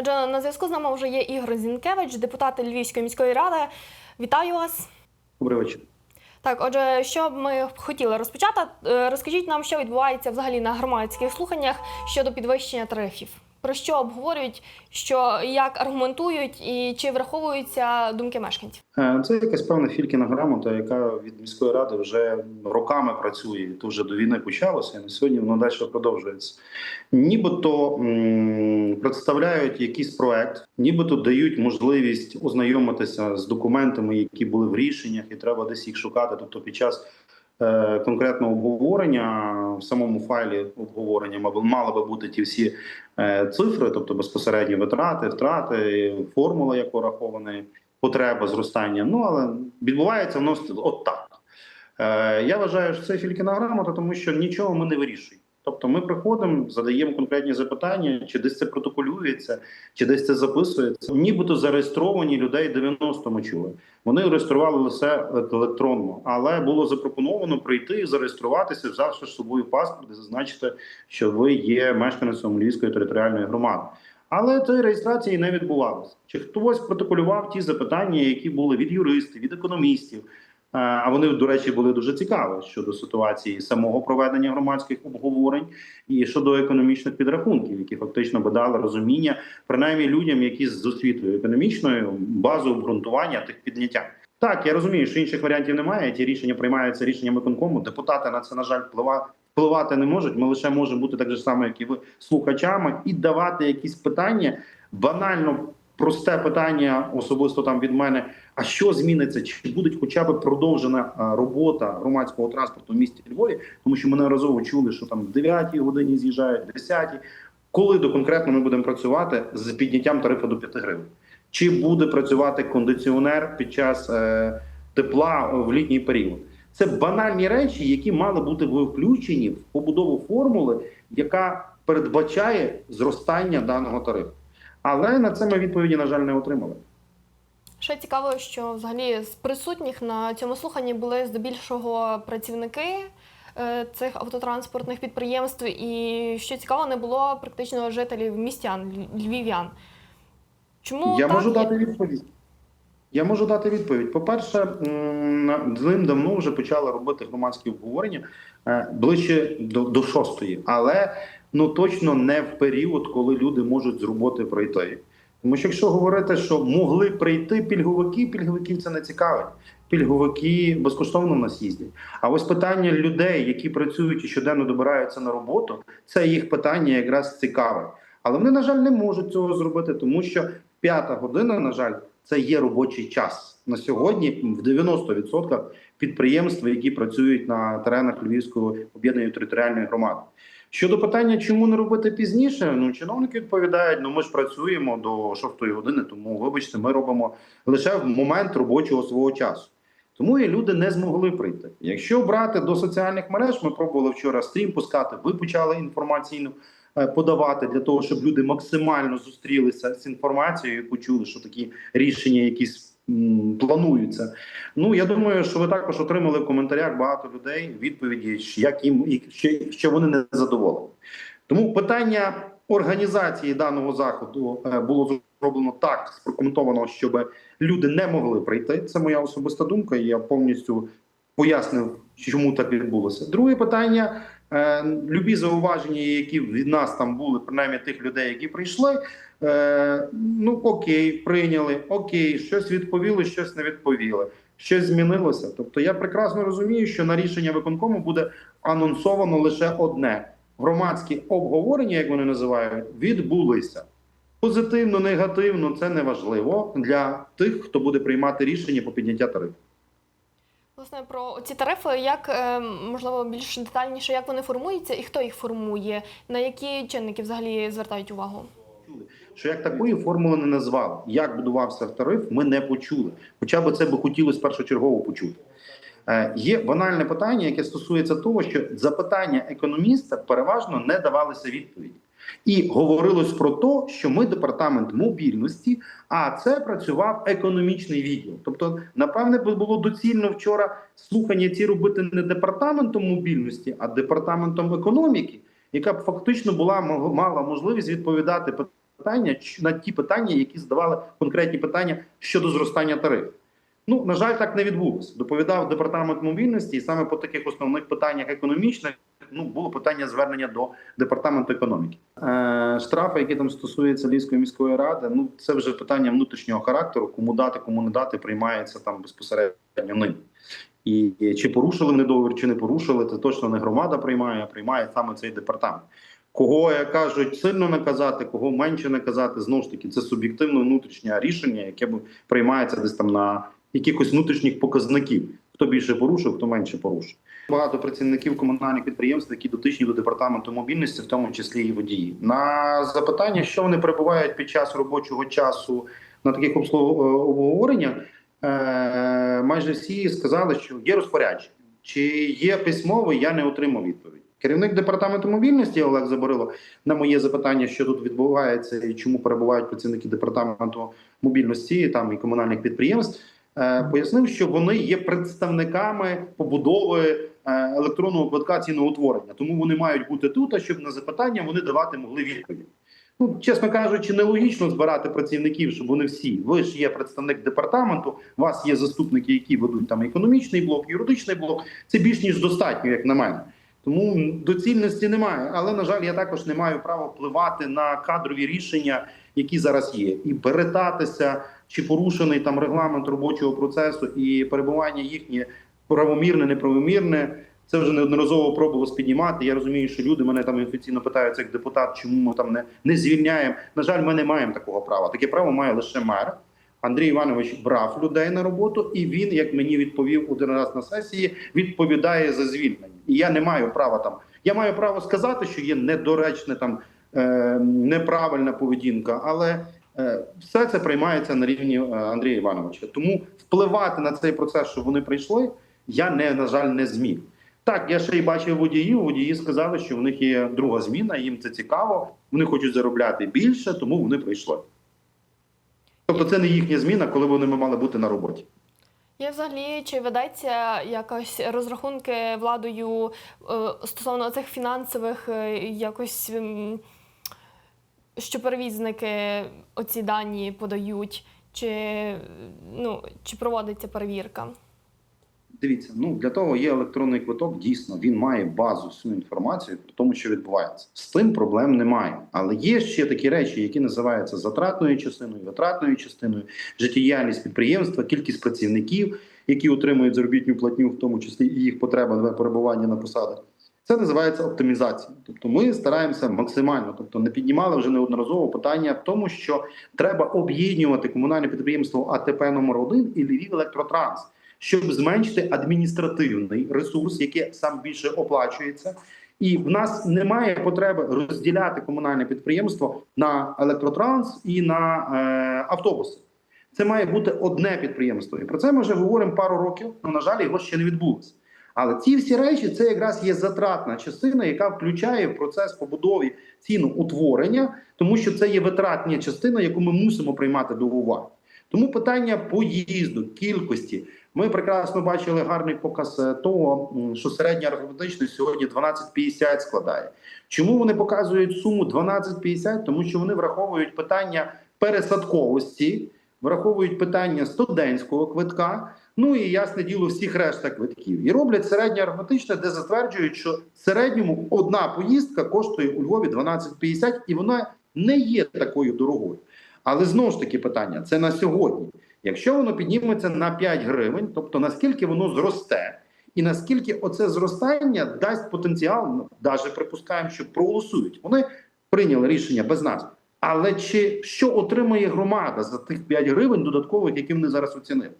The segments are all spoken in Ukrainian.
Отже, на зв'язку з нами вже є Ігор Зінкевич, депутат Львівської міської ради. Вітаю вас. Добрий вечір. Так, отже, що б ми хотіли розпочати? Е, Розкажіть нам, що відбувається взагалі на громадських слуханнях щодо підвищення тарифів. Про що обговорюють, що як аргументують і чи враховуються думки мешканців? Е, Це якась певна фількіна грамота, яка від міської ради вже роками працює. То вже до війни почалося, і на сьогодні воно далі продовжується. Нібито м, представляють якийсь проект, нібито дають можливість ознайомитися з документами, які були в рішеннях, і треба десь їх шукати. Тобто, під час е, конкретного обговорення в самому файлі обговорення мали би бути ті всі е, цифри, тобто безпосередні витрати, втрати, формула, як пораховані, потреба зростання. Ну але відбувається воно от так. Е, я вважаю, що це фількіна грамота, тому що нічого ми не вирішуємо. Тобто ми приходимо, задаємо конкретні запитання, чи десь це протоколюється, чи десь це записується. Нібито зареєстровані людей 90 ми чули. Вони реєстрували лише електронно, але було запропоновано прийти і зареєструватися, взявши з собою паспорт і зазначити, що ви є мешканцем Львівської територіальної громади. Але цієї реєстрації не відбувалося. Чи хтось протоколював ті запитання, які були від юристів, від економістів? Е, А вони, до речі, були дуже цікаві щодо ситуації самого проведення громадських обговорень і щодо економічних підрахунків, які фактично би дали розуміння, принаймні людям, які з освітою економічною базу обґрунтування тих підняття. Так, я розумію, що інших варіантів немає. Ті рішення приймаються рішенням виконкому. Депутати на це на жаль вплива- впливати не можуть. Ми лише можемо бути так же само, як і ви слухачами, і давати якісь питання банально. Просте питання особисто там від мене: а що зміниться? Чи буде хоча б продовжена робота громадського транспорту в місті Львові? Тому що ми неразово чули, що там в 9 годині з'їжджають, 10 Коли до конкретно ми будемо працювати з підняттям тарифу до 5 гривень? Чи буде працювати кондиціонер під час е, тепла в літній період? Це банальні речі, які мали бути включені в побудову формули, яка передбачає зростання даного тарифу. Але на це ми відповіді, на жаль, не отримали. Ще цікаво, що взагалі з присутніх на цьому слуханні були здебільшого працівники е, цих автотранспортних підприємств, і що цікаво, не було практично жителів містян, львів'ян. Чому Я так? можу дати відповідь. Я можу дати відповідь. По-перше, м, ним давно вже почали робити громадські обговорення е, ближче до, до шостої, але ну точно не в період, коли люди можуть з роботи прийти. Тому що якщо говорити, що могли прийти пільговики, пільговиків це не цікавить. Пільговики безкоштовно в нас їздять. А ось питання людей, які працюють і щоденно добираються на роботу, це їх питання якраз цікаве. Але вони, на жаль, не можуть цього зробити, тому що п'ята година, на жаль, це є робочий час на сьогодні. В 90% підприємств, які працюють на теренах Львівської об'єднаної територіальної громади. Щодо питання, чому не робити пізніше, ну чиновники відповідають: ну ми ж працюємо до 6 години, тому вибачте, ми робимо лише в момент робочого свого часу. Тому і люди не змогли прийти. Якщо брати до соціальних мереж, ми пробували вчора стрім пускати. Ви почали інформаційну е, подавати для того, щоб люди максимально зустрілися з інформацією, і почули, що такі рішення якісь плануються. Ну я думаю, що ви також отримали в коментарях багато людей відповіді, як їм і що, вони не задоволені. Тому питання організації даного заходу е, було зроблено так, спрокоментовано, щоб люди не могли прийти. Це моя особиста думка. і Я повністю пояснив, чому так відбулося. Друге питання: е, любі зауваження, які від нас там були, принаймні тих людей, які прийшли. Е, ну окей, прийняли, окей, щось відповіли, щось не відповіли. Щось змінилося. Тобто я прекрасно розумію, що на рішення виконкому буде анонсовано лише одне: громадські обговорення, як вони називають, відбулися. Позитивно, негативно це не важливо для тих, хто буде приймати рішення по підняття тарифу. Власне, про ці тарифи, як е, можливо більш детальніше, як вони формуються і хто їх формує, на які чинники взагалі звертають увагу? Що як такої формули не назвали. Як будувався тариф, ми не почули. Хоча б це би хотілося першочергово почути. Е, Є банальне питання, яке стосується того, що запитання економіста переважно не давалися відповіді. І говорилось про те, що ми департамент мобільності, а це працював економічний відділ. Тобто, напевне, було доцільно вчора слухання ці робити не департаментом мобільності, а департаментом економіки, яка б фактично була мала можливість відповідати питання на ті питання, які задавали конкретні питання щодо зростання тарифів. Ну на жаль, так не відбулося. Доповідав департамент мобільності, і саме по таких основних питаннях економічних ну було питання звернення до департаменту економіки. Е, штрафи, які там стосуються Львівської міської ради, ну це вже питання внутрішнього характеру. Кому дати, кому не дати, приймається там безпосередньо ним. І, чи порушили вони договір, чи не порушили, це точно не громада приймає, а приймає саме цей департамент. Кого як кажуть, сильно наказати, кого менше наказати, знову ж таки, це суб'єктивне внутрішнє рішення, яке приймається десь там на якихось внутрішніх показників. Хто більше порушив, хто менше порушив. Багато працівників комунальних підприємств, які дотичні до департаменту мобільності, в тому числі і водії. На запитання, що вони перебувають під час робочого часу на таких е, обговореннях, е, майже всі сказали, що є розпорядження. Чи є письмове, я не отримав відповідь. Керівник департаменту мобільності Олег Заборило на моє запитання, що тут відбувається і чому перебувають працівники департаменту мобільності там і комунальних підприємств. Е, Пояснив, що вони є представниками побудови е, електронного квитка ціноутворення, тому вони мають бути тут, а щоб на запитання вони давати могли відповідь. Ну, чесно кажучи, нелогічно збирати працівників, щоб вони всі. Ви ж є представник департаменту, у вас є заступники, які ведуть там економічний блок, юридичний блок. Це більш ніж достатньо, як на мене. Тому доцільності немає. Але на жаль, я також не маю права впливати на кадрові рішення, які зараз є, і перетатися чи порушений там регламент робочого процесу і перебування їхнє правомірне, неправомірне. Це вже неодноразово пробувалось піднімати. Я розумію, що люди мене там офіційно питають як депутат, чому ми там не, не звільняємо. На жаль, ми не маємо такого права. Таке право має лише мер. Андрій Іванович брав людей на роботу, і він, як мені відповів один раз на сесії, відповідає за звільнення. І я не маю права там. Я маю право сказати, що є недоречне там е, неправильна поведінка, але е, все це приймається на рівні е, Андрія Івановича. Тому впливати на цей процес, щоб вони прийшли, я не на жаль не зміг. Так, я ще й бачив водіїв. Водії сказали, що в них є друга зміна, їм це цікаво. Вони хочуть заробляти більше, тому вони прийшли. Тобто, це не їхня зміна, коли вони мали бути на роботі. Є взагалі, чи ведеться якось розрахунки владою е, стосовно цих фінансових е, якось, що перевізники оці дані подають, чи, ну, чи проводиться перевірка? Дивіться, ну для того є електронний квиток. Дійсно, він має базу всю інформацію про тому, що відбувається. З тим проблем немає. Але є ще такі речі, які називаються затратною частиною, витратною частиною, життєдіяльність підприємства, кількість працівників, які отримують заробітну платню, в тому числі і їх потреба на перебування на посадах. Це називається оптимізація. Тобто, ми стараємося максимально, тобто не піднімали вже неодноразово питання в тому, що треба об'єднувати комунальне підприємство АТП номер 1 і Львів Електротранс щоб зменшити адміністративний ресурс, який сам більше оплачується. І в нас немає потреби розділяти комунальне підприємство на електротранс і на е, автобуси. Це має бути одне підприємство. І про це ми вже говоримо пару років. але, на жаль, його ще не відбулося. Але ці всі речі це якраз є затратна частина, яка включає в процес побудови ціноутворення, тому що це є витратна частина, яку ми мусимо приймати до уваги. Тому питання поїзду, кількості. Ми прекрасно бачили гарний показ е, того, що середня арифметичність сьогодні 12,50 складає. Чому вони показують суму 12,50? Тому що вони враховують питання пересадковості, враховують питання студентського квитка. Ну і ясне діло всіх решта квитків. І роблять середнє арифметичне, де затверджують, що середньому одна поїздка коштує у Львові 12,50, і вона не є такою дорогою. Але знову ж таки питання: це на сьогодні. Якщо воно підніметься на 5 гривень, тобто наскільки воно зросте, і наскільки оце зростання дасть потенціал, ну, навіть припускаємо, що проголосують. Вони прийняли рішення без нас. Але чи що отримає громада за тих 5 гривень додаткових, які вони зараз оцінили?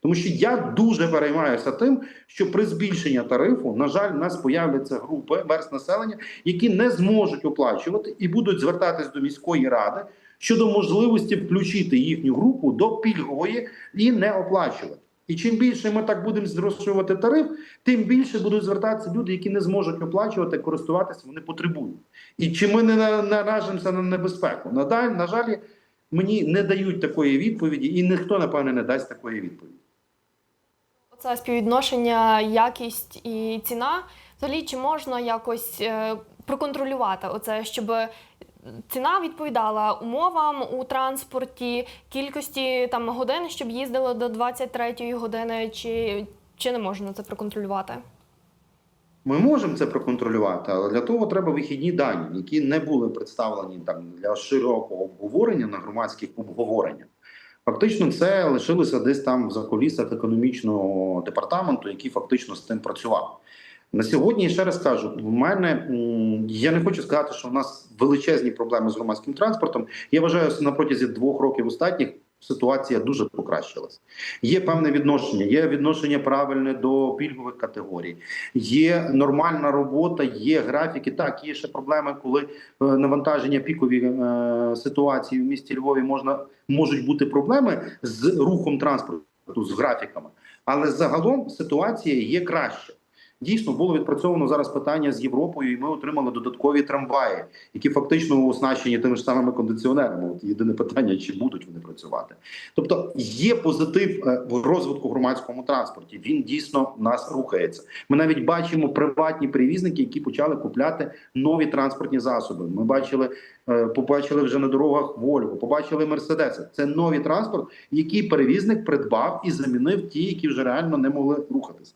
Тому що я дуже переймаюся тим, що при збільшенні тарифу, на жаль, в нас появляться групи верст населення, які не зможуть оплачувати і будуть звертатись до міської ради щодо можливості включити їхню групу до пільгової і не оплачувати. І чим більше ми так будемо зрощувати тариф, тим більше будуть звертатися люди, які не зможуть оплачувати, користуватися, вони потребують. І чи ми не наражимося на небезпеку? Надаль, на жаль, мені не дають такої відповіді, і ніхто, напевне, не дасть такої відповіді. Це співвідношення, якість і ціна. Взагалі, чи можна якось е, проконтролювати оце, щоб ціна відповідала умовам у транспорті, кількості там годин, щоб їздило до 23-ї години, чи, чи не можна це проконтролювати? Ми можемо це проконтролювати, але для того треба вихідні дані, які не були представлені там для широкого обговорення на громадських обговореннях. Фактично, це лишилося десь там в заколісах економічного департаменту, який фактично з цим працював. На сьогодні ще раз кажу: в мене я не хочу сказати, що в нас величезні проблеми з громадським транспортом. Я вважаю, що на протязі двох років останніх ситуація дуже покращилась. Є певне відношення, є відношення правильне до пільгових категорій, є нормальна робота, є графіки. Так, є ще проблеми, коли е, навантаження пікові е, ситуації в місті Львові можна можуть бути проблеми з рухом транспорту, з графіками. Але загалом ситуація є краща. Дійсно було відпрацьовано зараз питання з Європою, і ми отримали додаткові трамваї, які фактично оснащені тими ж самими кондиціонерами. От єдине питання, чи будуть вони працювати. Тобто є позитив е, в розвитку громадському транспорті. Він дійсно нас рухається. Ми навіть бачимо приватні перевізники, які почали купляти нові транспортні засоби. Ми бачили, е, побачили вже на дорогах Вольво, побачили Мерседеси. Це новий транспорт, який перевізник придбав і замінив ті, які вже реально не могли рухатись.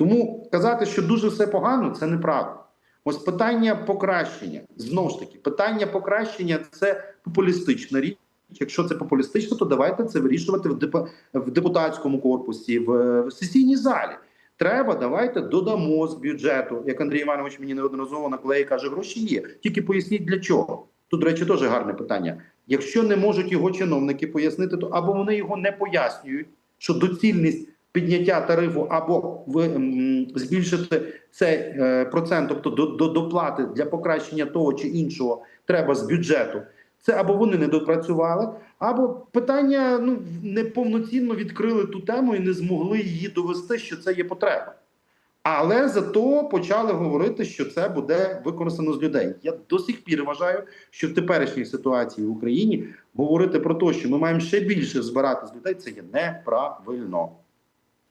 Тому казати, що дуже все погано, це неправда. Ось питання покращення. Знову ж таки, питання покращення це популістична річ. Якщо це популістично, то давайте це вирішувати в, деп... в депутатському корпусі, в... сесійній залі. Треба, давайте додамо з бюджету. Як Андрій Іванович мені неодноразово наклеє, каже, гроші є. Тільки поясніть для чого. Тут, до речі, теж гарне питання. Якщо не можуть його чиновники пояснити, то або вони його не пояснюють, що доцільність підняття тарифу або збільшити цей е, процент, тобто до, до доплати для покращення того чи іншого, треба з бюджету. Це або вони не допрацювали, або питання ну неповноцінно відкрили ту тему і не змогли її довести, що це є потреба. Але зато почали говорити, що це буде використано з людей. Я до сих пір вважаю, що в теперішній ситуації в Україні говорити про те, що ми маємо ще більше збирати з людей, це є неправильно.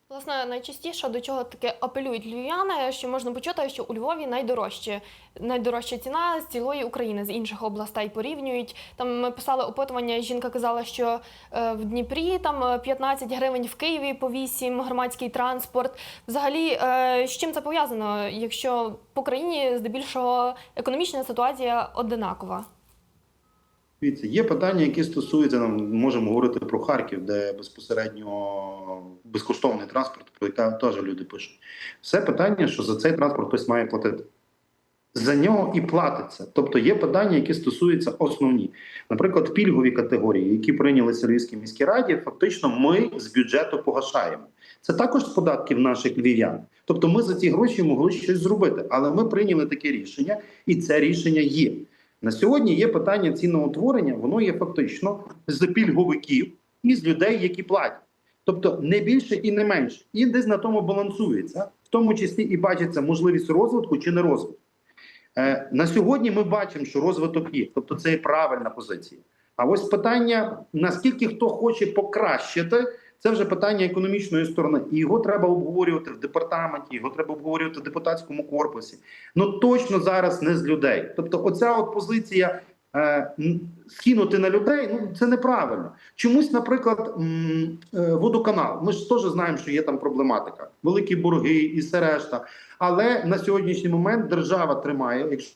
Власне, найчастіше до чого таке апелюють львів'яни, що можна почути, що у Львові найдорожче, найдорожча ціна з цілої України, з інших областей порівнюють. Там ми писали опитування. Жінка казала, що е, в Дніпрі там е, 15 гривень, в Києві по 8, громадський транспорт. Взагалі, е, з чим це пов'язано, якщо по країні здебільшого економічна ситуація одинакова? Є питання, які стосуються нам можемо говорити про Харків, де безпосередньо безкоштовний транспорт, про яке теж люди пишуть. Все питання, що за цей транспорт хтось має платити. За нього і платиться. Тобто є питання, які стосуються основні. Наприклад, пільгові категорії, які прийняли Сергійській міській раді, фактично ми з бюджету погашаємо. Це також з податків наших львів'ян. Тобто ми за ці гроші могли щось зробити, але ми прийняли таке рішення, і це рішення є. На сьогодні є питання ціноутворення, воно є фактично з пільговиків і з людей, які платять. Тобто не більше і не менше. І десь на тому балансується, в тому числі і бачиться можливість розвитку чи не розвитку. Е, на сьогодні ми бачимо, що розвиток є, тобто це є правильна позиція. А ось питання: наскільки хто хоче покращити, це вже питання економічної сторони. І його треба обговорювати в департаменті, його треба обговорювати в депутатському корпусі. Ну точно зараз не з людей. Тобто, оця от позиція е, скинути на людей, ну це неправильно. Чомусь, наприклад, е, водоканал. Ми ж теж знаємо, що є там проблематика, великі борги і все решта. Але на сьогоднішній момент держава тримає. Якщо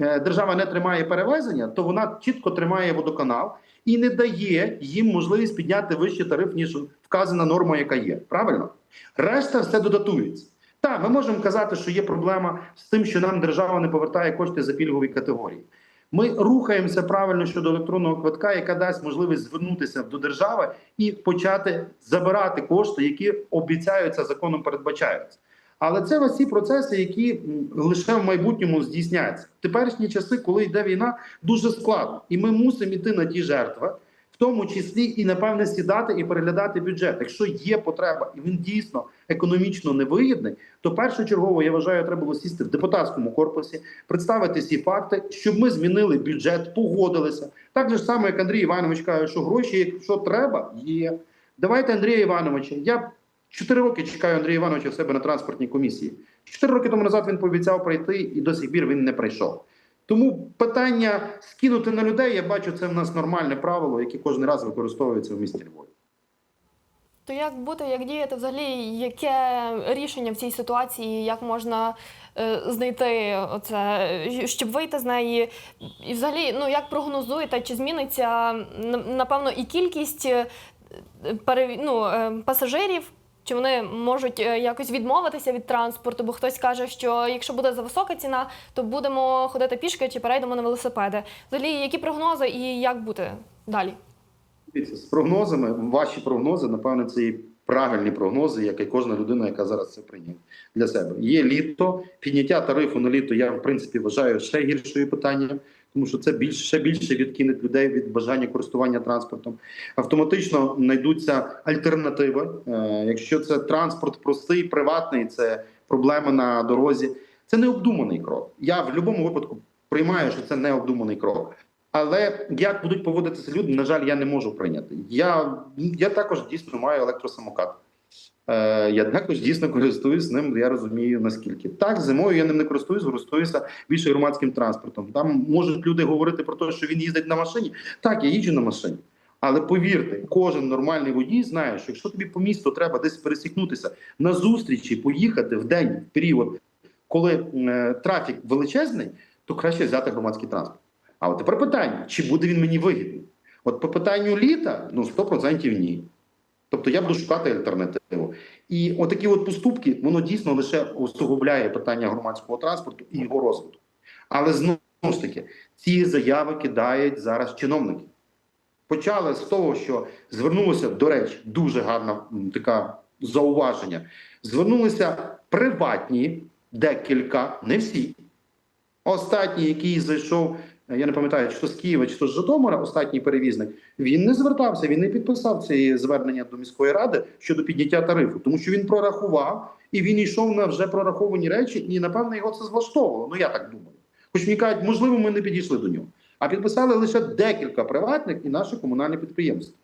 е, держава не тримає перевезення, то вона чітко тримає водоканал і не дає їм можливість підняти вищий тариф, ніж вказана норма, яка є. Правильно? Решта все додатується. Так, ми можемо казати, що є проблема з тим, що нам держава не повертає кошти за пільгові категорії. Ми рухаємося правильно щодо електронного квитка, яка дасть можливість звернутися до держави і почати забирати кошти, які обіцяються законом передбачаються. Але це ось ці процеси, які лише в майбутньому здійсняться. В теперішні часи, коли йде війна, дуже складно, і ми мусимо йти на ті жертви, в тому числі і напевне сідати і переглядати бюджет. Якщо є потреба, і він дійсно економічно невигідний, то першочергово я вважаю, треба було сісти в депутатському корпусі, представити всі факти, щоб ми змінили бюджет, погодилися. Так же ж саме, як Андрій Іванович каже, що гроші, якщо треба, є. Давайте Андрія Івановича. Я чотири роки чекаю Андрія Івановича в себе на транспортній комісії. Чотири роки тому назад він пообіцяв прийти, і до сих пір він не прийшов. Тому питання скинути на людей, я бачу, це в нас нормальне правило, яке кожен раз використовується в місті Львові. То як бути, як діяти взагалі, яке рішення в цій ситуації, як можна е, знайти оце, е, щоб вийти з неї? І взагалі, ну як прогнозуєте, чи зміниться напевно і кількість е, перев... ну, е, пасажирів? Чи вони можуть е, якось відмовитися від транспорту? Бо хтось каже, що якщо буде за висока ціна, то будемо ходити пішки чи перейдемо на велосипеди. Взагалі, які прогнози і як бути далі? З прогнозами, ваші прогнози, напевно, це і правильні прогнози, як і кожна людина, яка зараз це прийняла для себе. Є літо, підняття тарифу на літо, я в принципі вважаю ще гіршою питанням, тому що це більше ще більше відкине людей від бажання користування транспортом. Автоматично знайдуться альтернативи. Е, Якщо це транспорт простий, приватний, це проблема на дорозі. Це необдуманий крок. Я в будь-якому випадку приймаю, що це необдуманий крок. Але як будуть поводитися люди, на жаль, я не можу прийняти. Я, я також дійсно маю електросамокат. Е, я також дійсно користуюсь ним, я розумію наскільки. Так, зимою я ним не користуюсь, користуюся більше громадським транспортом. Там можуть люди говорити про те, що він їздить на машині. Так, я їжджу на машині. Але повірте, кожен нормальний водій знає, що якщо тобі по місту треба десь пересікнутися на зустрічі, поїхати в день, в період, коли е, трафік величезний, то краще взяти громадський транспорт. А от тепер питання: чи буде він мені вигідний? От по питанню літа, ну 100% ні. Тобто я буду шукати альтернативу. І отакі от поступки, воно дійсно лише усугубляє питання громадського транспорту і його розвитку. Але знову ж таки, ці заяви кидають зараз чиновники. Почали з того, що звернулося, до речі, дуже гарна м, така зауваження. Звернулися приватні декілька, не всі. Останній, який зайшов, я не пам'ятаю, чи то з Києва, чи то з Житомира, останній перевізник, він не звертався, він не підписав ці звернення до міської ради щодо підняття тарифу, тому що він прорахував і він йшов на вже прораховані речі, і напевно його це злаштовувало. Ну я так думаю. Хоч мені кажуть, можливо, ми не підійшли до нього. А підписали лише декілька приватних і наше комунальне підприємство.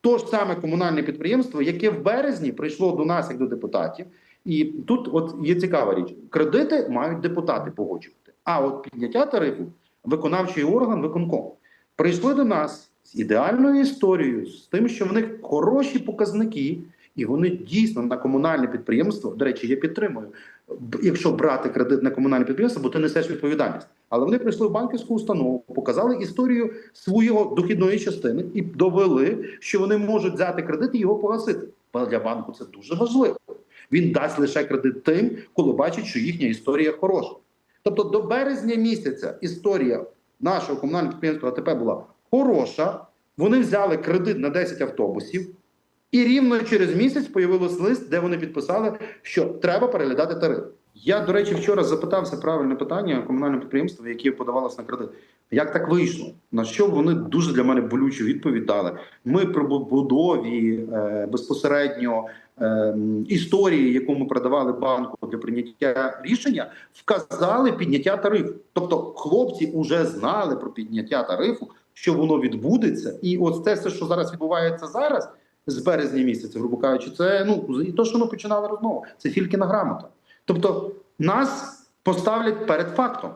То ж саме комунальне підприємство, яке в березні прийшло до нас як до депутатів, і тут от є цікава річ: кредити мають депутати погоджувати. А от підняття тарифу виконавчий орган виконком прийшли до нас з ідеальною історією, з тим, що в них хороші показники, і вони дійсно на комунальне підприємство. До речі, я підтримую. Якщо брати кредит на комунальне підприємство, бо ти несеш відповідальність. Але вони прийшли в банківську установу, показали історію свого дохідної частини і довели, що вони можуть взяти кредит і його погасити. Бо Для банку це дуже важливо. Він дасть лише кредит тим, коли бачить, що їхня історія хороша. Тобто до березня місяця історія нашого комунального підприємства АТП була хороша. Вони взяли кредит на 10 автобусів, і рівно через місяць появилось лист, де вони підписали, що треба переглядати тариф. Я, до речі, вчора запитався правильне питання комунального підприємства, яке подавалося на кредит. Як так вийшло? На що вони дуже для мене болючу відповідь дали? Ми при будові е, безпосередньо е, історії, яку ми передавали банку для прийняття рішення, вказали підняття тарифу. Тобто хлопці вже знали про підняття тарифу, що воно відбудеться, і ось те, все, що зараз відбувається зараз, з березня місяця, грубо кажучи, це ну і то, що ми починали розмову, це фількіна грамота. Тобто нас поставлять перед фактом.